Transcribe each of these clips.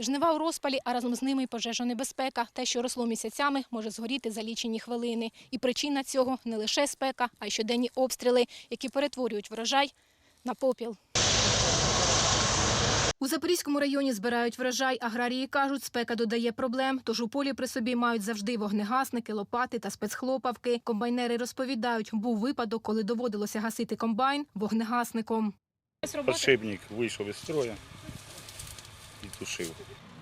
Жнива у розпалі, а разом з ними й пожежонебезпека. Те, що росло місяцями, може згоріти за лічені хвилини. І причина цього не лише спека, а й щоденні обстріли, які перетворюють врожай на попіл. У Запорізькому районі збирають врожай. Аграрії кажуть, спека додає проблем, тож у полі при собі мають завжди вогнегасники, лопати та спецхлопавки. Комбайнери розповідають, був випадок, коли доводилося гасити комбайн вогнегасником. Подшипник вийшов із строя і.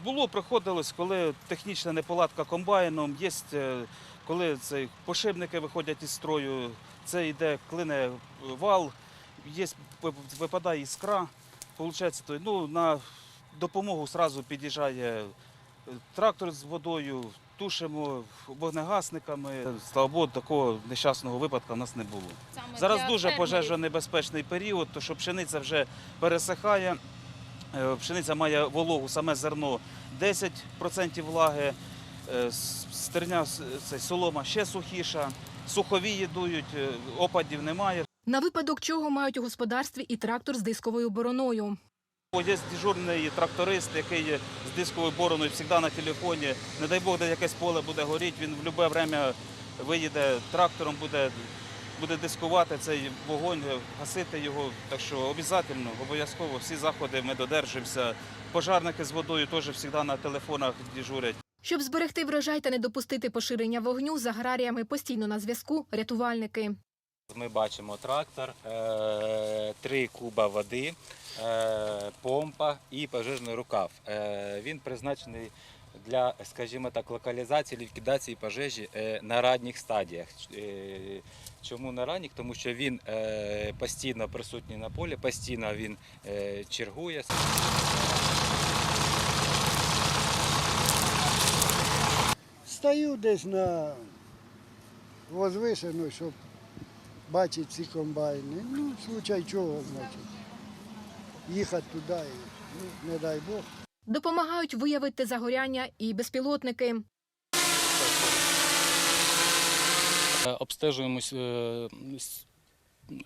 Було, приходилось, коли технічна неполадка комбайном, є, е, коли цей, пошибники виходять із строю, це йде, клине вал, є, випадає іскра. Получається, ну, на допомогу одразу під'їжджає е, трактор з водою, тушимо вогнегасниками. Слава Богу, такого нещасного випадку в нас не було. Зараз дуже пожежонебезпечний період, то що пшениця вже пересихає. Е, Пшениця має вологу, саме зерно 10% влаги, е, стерня, це солома ще сухіша, суховії дують, е, опадів немає. На випадок чого мають у господарстві і трактор з дисковою бороною. Є дежурний тракторист, який з дисковою бороною завжди на телефоні. Не дай Бог, де якесь поле буде горіти, він в будь-яке время виїде трактором, буде, буде дискувати цей вогонь, гасити його. Так що обов'язково, обов'язково всі заходи ми додержуємося. Пожарники з водою теж завжди на телефонах дежурять. Щоб зберегти врожай та не допустити поширення вогню, з аграріями постійно на зв'язку рятувальники. Ми бачимо трактор, е, три куба води, е, помпа і пожежний рукав. Е, Він призначений для, скажімо так, локалізації, ліквідації пожежі е, на ранніх стадіях. Е, Чому на ранніх? Тому що він е, постійно присутній на полі, постійно він чергує. Стою десь на возвишену, щоб бачити ці комбайни. Ну, случай чого, значить. Їхати туди, ну, не дай Бог. Допомагають виявити загоряння і безпілотники. Е, Обстежуємо е,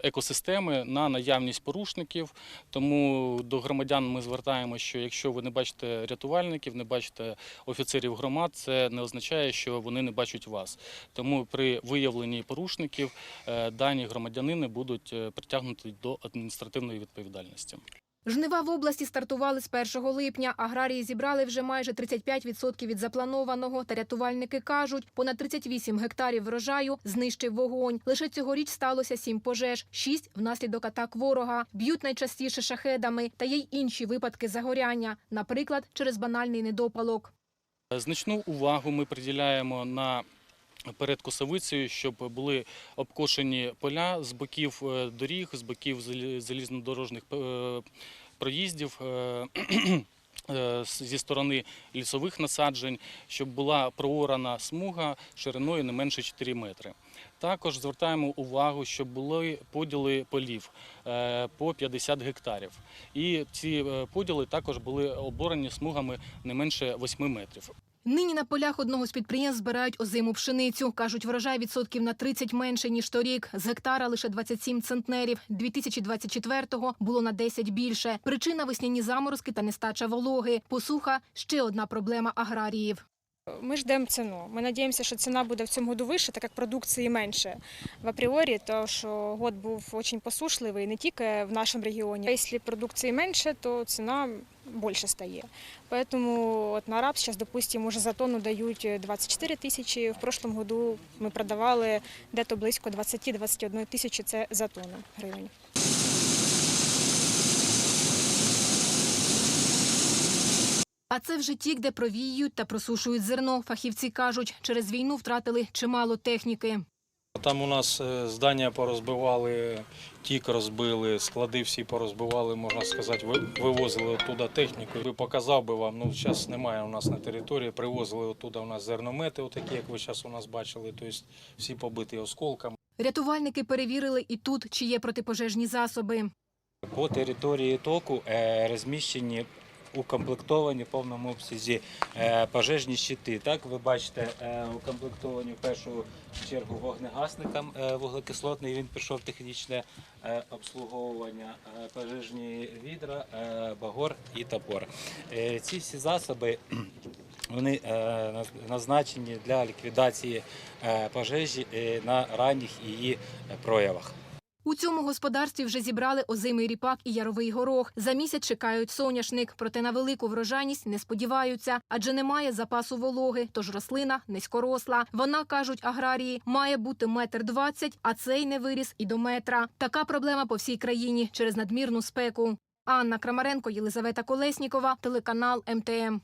екосистеми на наявність порушників. Тому до громадян ми звертаємо, що якщо ви не бачите рятувальників, не бачите офіцерів громад, це не означає, що вони не бачать вас. Тому при виявленні порушників е, дані громадянини будуть притягнуті до адміністративної відповідальності. Жнива в області стартували з 1 липня. Аграрії зібрали вже майже 35% від запланованого. Та рятувальники кажуть, понад 38 гектарів врожаю знищив вогонь. Лише цьогоріч сталося 7 пожеж, 6 внаслідок атак ворога. Б'ють найчастіше шахедами. Та є й інші випадки загоряння, наприклад, через банальний недопалок. Значну увагу ми приділяємо на перед косовицею, щоб були обкошені поля з боків е, доріг, з боків залі- залізнодорожних е, проїздів. е, Зі сторони лісових насаджень, щоб була проорана смуга шириною не менше 4 метри. Також звертаємо увагу, щоб були поділи полів по 50 гектарів. І ці поділи також були оборені смугами не менше 8 метрів. Нині на полях одного з підприємств збирають озиму пшеницю. Кажуть, врожай відсотків на 30 менше, ніж торік. З гектара лише 27 центнерів. 2024-го було на 10 більше. Причина – весняні заморозки та нестача вологи. Посуха – ще одна проблема аграріїв. Ми ждемо ціну. Ми сподіваємося, що ціна буде в цьому году вища, так як продукції менше в апріорі, то що год був дуже посушливий не тільки в нашому регіоні. Якщо продукції менше, то ціна більше стає. Тому от на рапс зараз, допустимо, за тонну дають 24 тисячі. В прошлому году ми продавали дето близько 20-21 тисячі це за тонну гривень. А це вже ті, де провіюють та просушують зерно. Фахівці кажуть, через війну втратили чимало техніки. Там у нас е, здання порозбивали, тік розбили, склади всі порозбивали, можна сказати, вивозили оттуда техніку. Би показав би вам, ну зараз немає у нас на території, привозили оттуда у нас зерномети, отакі, як ви зараз у нас бачили, тобто всі побиті осколками. Рятувальники перевірили і тут, чи є протипожежні засоби. По території току е, розміщені укомплектовані в повному обсязі е, пожежні щити. Так, ви бачите, е, укомплектовані в першу чергу вогнегасникам е, вуглекислотний. Він пішов технічне обслуговування, пожежні відра, багор і топор. Ці всі засоби. Вони назначені для ліквідації пожежі на ранніх її проявах. У цьому господарстві вже зібрали озимий ріпак і яровий горох. За місяць чекають соняшник, проте на велику врожайність не сподіваються, адже немає запасу вологи, тож рослина низькоросла. Вона, кажуть аграрії, має бути метр двадцять, а цей не виріс і до метра. Така проблема по всій країні через надмірну спеку. Анна Крамаренко, Єлизавета Колеснікова, телеканал МТМ.